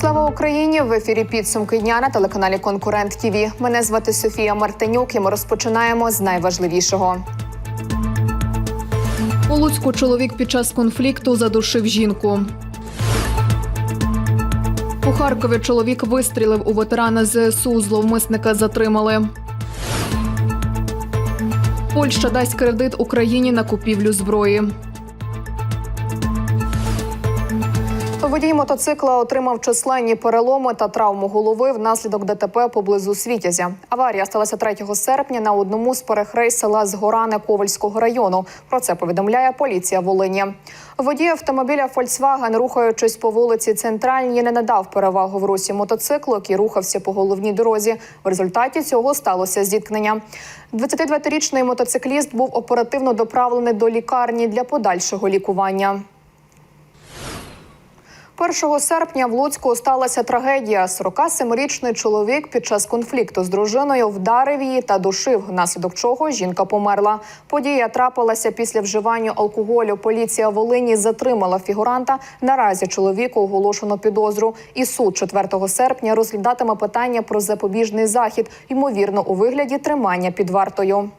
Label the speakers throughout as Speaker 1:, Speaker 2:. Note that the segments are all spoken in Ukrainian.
Speaker 1: Слава Україні! В ефірі підсумки дня на телеканалі Конкурент ТІВІ. Мене звати Софія Мартинюк. і Ми розпочинаємо з найважливішого. У Луцьку чоловік під час конфлікту задушив жінку. У Харкові чоловік вистрілив у ветерана ЗСУ. Зловмисника затримали. Польща дасть кредит Україні на купівлю зброї. Водій мотоцикла отримав численні переломи та травму голови внаслідок ДТП поблизу Світязя. Аварія сталася 3 серпня на одному з перехрей села Згоране Ковальського району. Про це повідомляє поліція Волині. Водій автомобіля Фольксваген, рухаючись по вулиці Центральній, не надав перевагу в русі мотоциклу, який рухався по головній дорозі. В результаті цього сталося зіткнення. 22-річний мотоцикліст був оперативно доправлений до лікарні для подальшого лікування. 1 серпня в Луцьку сталася трагедія. 47-річний чоловік під час конфлікту з дружиною вдарив її та душив, внаслідок чого жінка померла. Подія трапилася після вживання алкоголю. Поліція Волині затримала фігуранта. Наразі чоловіку оголошено підозру. І суд 4 серпня розглядатиме питання про запобіжний захід, ймовірно, у вигляді тримання під вартою.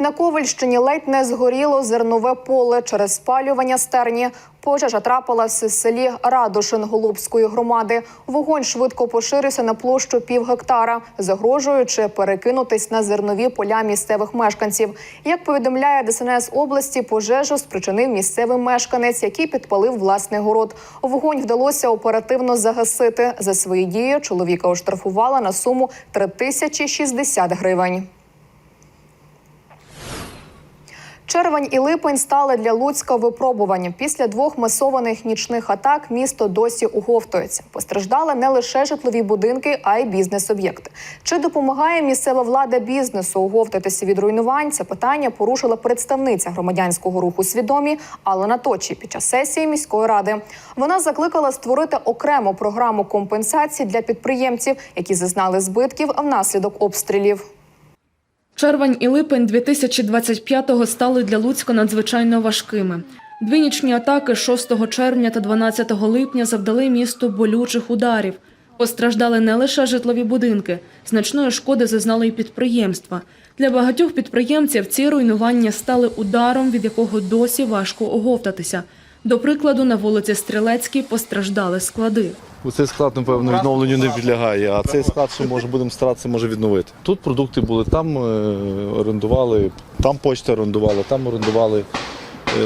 Speaker 1: На Ковальщині ледь не згоріло зернове поле через спалювання стерні. Пожежа трапилася в селі Радушин Голубської громади. Вогонь швидко поширився на площу пів гектара, загрожуючи перекинутись на зернові поля місцевих мешканців. Як повідомляє ДСНС області, пожежу спричинив місцевий мешканець, який підпалив власний город. Вогонь вдалося оперативно загасити. За свої дії чоловіка оштрафувала на суму 3060 гривень. Червень і липень стали для Луцька випробуванням. Після двох масованих нічних атак місто досі уговтується. Постраждали не лише житлові будинки, а й бізнес-об'єкти. Чи допомагає місцева влада бізнесу уговтатися від руйнувань? Це питання порушила представниця громадянського руху свідомі Алена Точі під час сесії міської ради. Вона закликала створити окрему програму компенсації для підприємців, які зазнали збитків внаслідок обстрілів.
Speaker 2: Червень і липень 2025-го стали для Луцька надзвичайно важкими. Дві нічні атаки 6 червня та 12 липня завдали місту болючих ударів. Постраждали не лише житлові будинки, значної шкоди зазнали й підприємства. Для багатьох підприємців ці руйнування стали ударом, від якого досі важко оговтатися. До прикладу, на вулиці Стрілецькій постраждали склади.
Speaker 3: Бо цей склад, напевно, відновленню не підлягає, а цей склад, що може будемо старатися, може відновити. Тут продукти були, там е, орендували, там почта орендувала, там орендували е,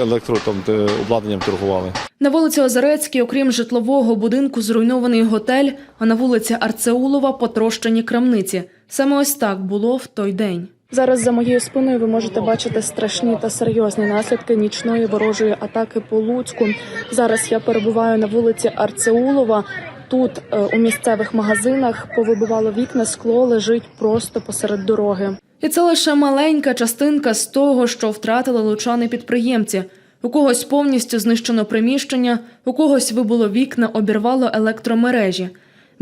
Speaker 3: електро, там де обладнанням торгували.
Speaker 2: На вулиці Озерецькій, окрім житлового будинку, зруйнований готель, а на вулиці Арцеулова потрощені крамниці. Саме ось так було в той день. Зараз за моєю спиною ви можете бачити страшні та серйозні наслідки нічної ворожої атаки по Луцьку. Зараз я перебуваю на вулиці Арцеулова. Тут е, у місцевих магазинах повибивало вікна, скло лежить просто посеред дороги. І це лише маленька частинка з того, що втратили лучани підприємці. У когось повністю знищено приміщення, у когось вибуло вікна, обірвало електромережі.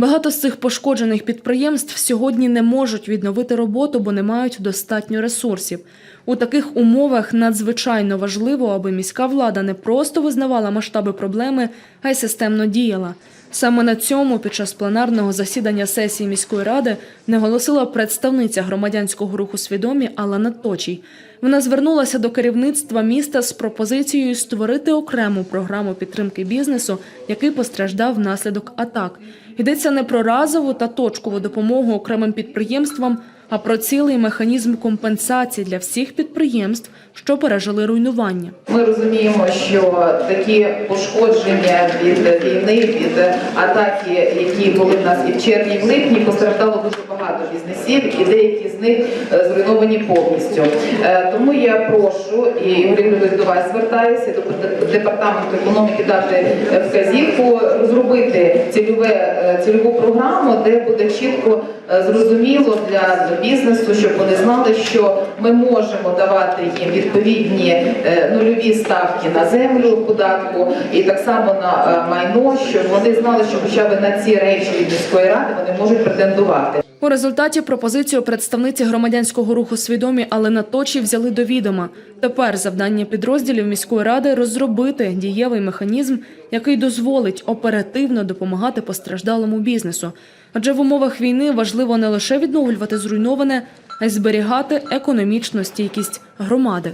Speaker 2: Багато з цих пошкоджених підприємств сьогодні не можуть відновити роботу, бо не мають достатньо ресурсів. У таких умовах надзвичайно важливо, аби міська влада не просто визнавала масштаби проблеми, а й системно діяла. Саме на цьому під час пленарного засідання сесії міської ради наголосила представниця громадянського руху свідомі Алана Точій. Вона звернулася до керівництва міста з пропозицією створити окрему програму підтримки бізнесу, який постраждав внаслідок атак. Йдеться не про разову та точкову допомогу окремим підприємствам, а про цілий механізм компенсації для всіх підприємств, що пережили руйнування.
Speaker 4: Ми розуміємо, що такі пошкодження від війни, від атаки, які були в нас і в червні, і в липні, постраждало дуже багато бізнесів, і деякі з них е, зруйновані повністю. Е, Тому я прошу і Ігорович, до вас звертаюся до департаменту економіки дати е, вказівку розробити цільове цільову програму, де буде чітко зрозуміло для бізнесу, щоб вони знали, що ми можемо давати їм відповідні е, нульові ставки на землю податку і так само на е, майно, щоб вони знали, що хоча б на ці речі від міської ради вони можуть претендувати.
Speaker 2: У результаті пропозицію представниці громадянського руху свідомі, але наточі взяли до відома. Тепер завдання підрозділів міської ради розробити дієвий механізм, який дозволить оперативно допомагати постраждалому бізнесу. Адже в умовах війни важливо не лише відновлювати зруйноване, а й зберігати економічну стійкість громади.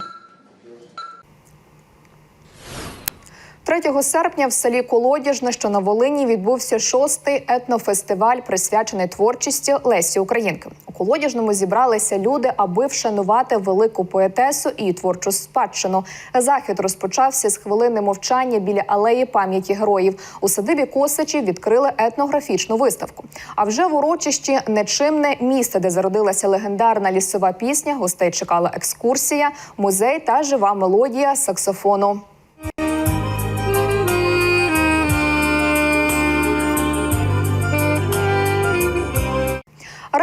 Speaker 1: 3 серпня в селі Колодіжне, що на Волині, відбувся шостий етнофестиваль, присвячений творчості Лесі Українки. У Колодіжному зібралися люди, аби вшанувати велику поетесу і творчу спадщину. Захід розпочався з хвилини мовчання біля алеї пам'яті героїв. У садибі Косачі відкрили етнографічну виставку. А вже в урочищі нечимне місце, де зародилася легендарна лісова пісня. Гостей чекала екскурсія, музей та жива мелодія саксофону.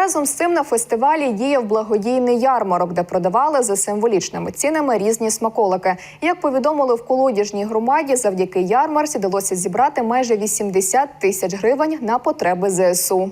Speaker 1: Разом з цим на фестивалі діяв благодійний ярмарок, де продавали за символічними цінами різні смаколики. Як повідомили в колодіжній громаді, завдяки ярмарці вдалося зібрати майже 80 тисяч гривень на потреби ЗСУ.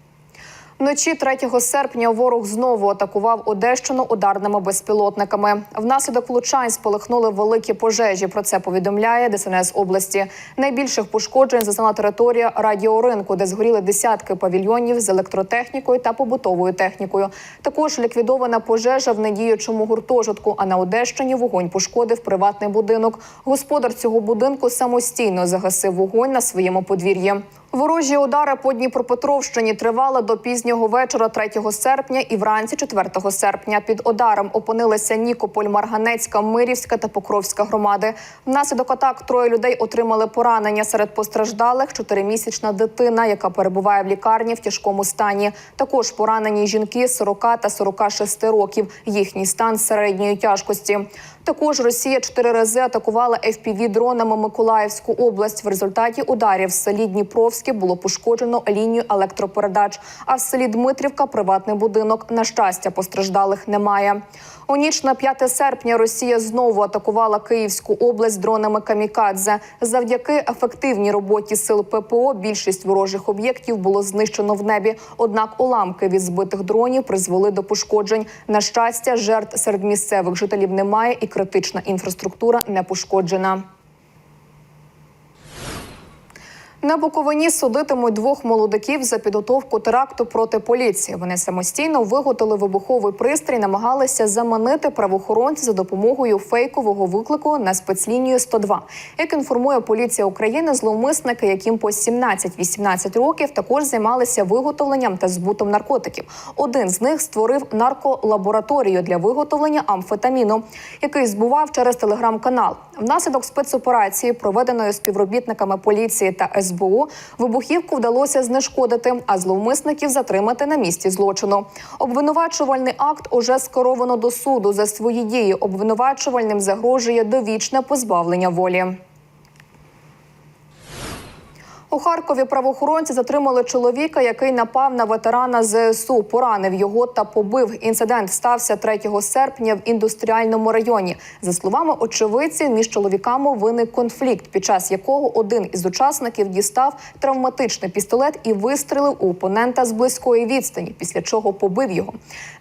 Speaker 1: Вночі 3 серпня ворог знову атакував Одещину ударними безпілотниками. Внаслідок влучань спалахнули великі пожежі. Про це повідомляє ДСНС області. Найбільших пошкоджень зазнала територія радіоринку, де згоріли десятки павільйонів з електротехнікою та побутовою технікою. Також ліквідована пожежа в недіючому гуртожитку. А на Одещині вогонь пошкодив приватний будинок. Господар цього будинку самостійно загасив вогонь на своєму подвір'ї. Ворожі удари по Дніпропетровщині тривали до пізнього вечора 3 серпня і вранці 4 серпня. Під ударом опинилися Нікополь, Марганецька, Мирівська та Покровська громади. Внаслідок атак троє людей отримали поранення. Серед постраждалих чотиримісячна дитина, яка перебуває в лікарні в тяжкому стані. Також поранені жінки 40 та 46 років. Їхній стан середньої тяжкості. Також Росія чотири рази атакувала fpv дронами Миколаївську область. В результаті ударів в селі Дніпровське було пошкоджено лінію електропередач. А в селі Дмитрівка приватний будинок. На щастя, постраждалих немає. У ніч на 5 серпня Росія знову атакувала Київську область дронами камікадзе. Завдяки ефективній роботі сил ППО більшість ворожих об'єктів було знищено в небі. Однак уламки від збитих дронів призвели до пошкоджень. На щастя, жертв серед місцевих жителів немає, і критична інфраструктура не пошкоджена. На Буковині судитимуть двох молодиків за підготовку теракту проти поліції. Вони самостійно виготовили вибуховий пристрій, намагалися заманити правоохоронців за допомогою фейкового виклику на спецлінію 102. Як інформує поліція України, зловмисники, яким по 17-18 років, також займалися виготовленням та збутом наркотиків. Один з них створив нарколабораторію для виготовлення амфетаміну, який збував через телеграм-канал. Внаслідок спецоперації, проведеної співробітниками поліції та СБУ, вибухівку вдалося знешкодити, а зловмисників затримати на місці злочину. Обвинувачувальний акт уже скеровано до суду за свої дії. Обвинувачувальним загрожує довічне позбавлення волі. У Харкові правоохоронці затримали чоловіка, який напав на ветерана ЗСУ, поранив його та побив. Інцидент стався 3 серпня в індустріальному районі. За словами очевидців, між чоловіками виник конфлікт, під час якого один із учасників дістав травматичний пістолет і вистрелив у опонента з близької відстані, після чого побив його.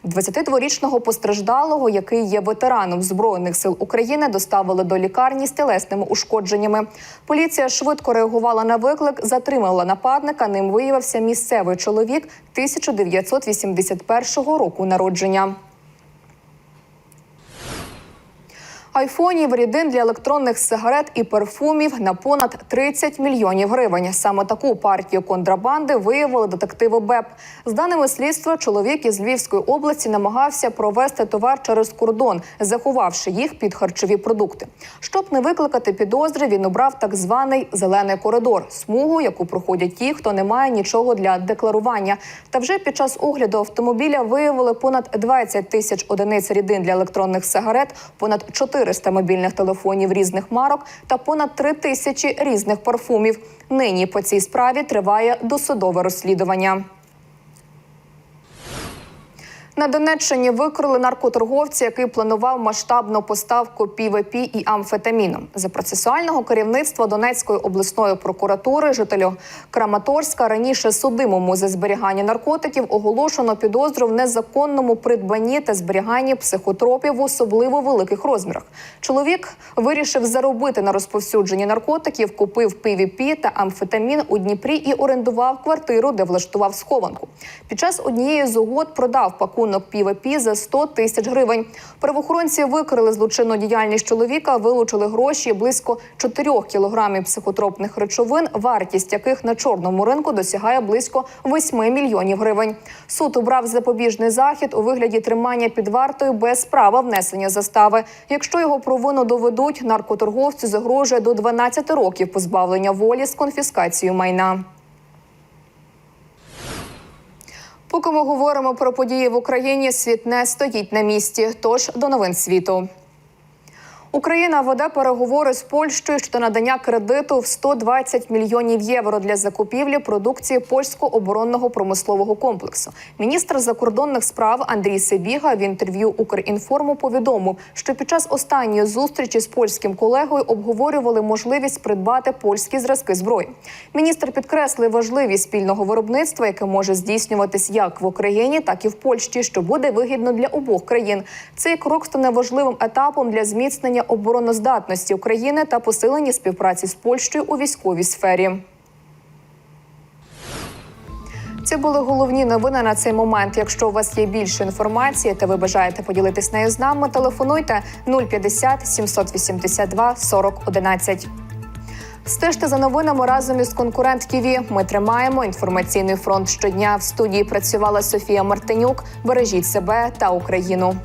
Speaker 1: 22-річного постраждалого, який є ветераном збройних сил України, доставили до лікарні з тілесними ушкодженнями. Поліція швидко реагувала на виклик, затримала нападника. Ним виявився місцевий чоловік 1981 року народження. Айфонів, рідин для електронних сигарет і парфумів на понад 30 мільйонів гривень. Саме таку партію контрабанди виявили детективи БЕП. З даними слідства, чоловік із Львівської області намагався провести товар через кордон, заховавши їх під харчові продукти. Щоб не викликати підозри, він обрав так званий зелений коридор смугу, яку проходять ті, хто не має нічого для декларування. Та вже під час огляду автомобіля виявили понад 20 тисяч одиниць рідин для електронних сигарет, понад 4 400 мобільних телефонів різних марок та понад 3 тисячі різних парфумів. Нині по цій справі триває досудове розслідування. На Донеччині викрили наркоторговця, який планував масштабну поставку ПІВП і амфетаміну. За процесуального керівництва Донецької обласної прокуратури жителю Краматорська раніше судимому за зберігання наркотиків оголошено підозру в незаконному придбанні та зберіганні психотропів в особливо великих розмірах. Чоловік вирішив заробити на розповсюдженні наркотиків, купив ПІВП та амфетамін у Дніпрі і орендував квартиру, де влаштував схованку. Під час однієї з угод продав пакунок ПІВП за 100 тисяч гривень. Правоохоронці викрили злочинну діяльність чоловіка, вилучили гроші близько 4 кілограмів психотропних речовин, вартість яких на чорному ринку досягає близько 8 мільйонів гривень. Суд обрав запобіжний захід у вигляді тримання під вартою без права внесення застави. Якщо його провину доведуть, наркоторговцю загрожує до 12 років позбавлення волі з конфіскацією майна. Поки ми говоримо про події в Україні, світ не стоїть на місці. Тож до новин світу. Україна веде переговори з Польщею щодо надання кредиту в 120 мільйонів євро для закупівлі продукції польського оборонного промислового комплексу. Міністр закордонних справ Андрій Сибіга в інтерв'ю Укрінформу повідомив, що під час останньої зустрічі з польським колегою обговорювали можливість придбати польські зразки зброї. Міністр підкреслив важливість спільного виробництва, яке може здійснюватись як в Україні, так і в Польщі, що буде вигідно для обох країн. Цей крок стане важливим етапом для зміцнення обороноздатності України та посилення співпраці з Польщею у військовій сфері. Це були головні новини на цей момент. Якщо у вас є більше інформації та ви бажаєте поділитись нею з нами, телефонуйте 050 782 40 11. Стежте за новинами разом із конкурент ТІВІ. Ми тримаємо інформаційний фронт щодня. В студії працювала Софія Мартинюк. Бережіть себе та Україну.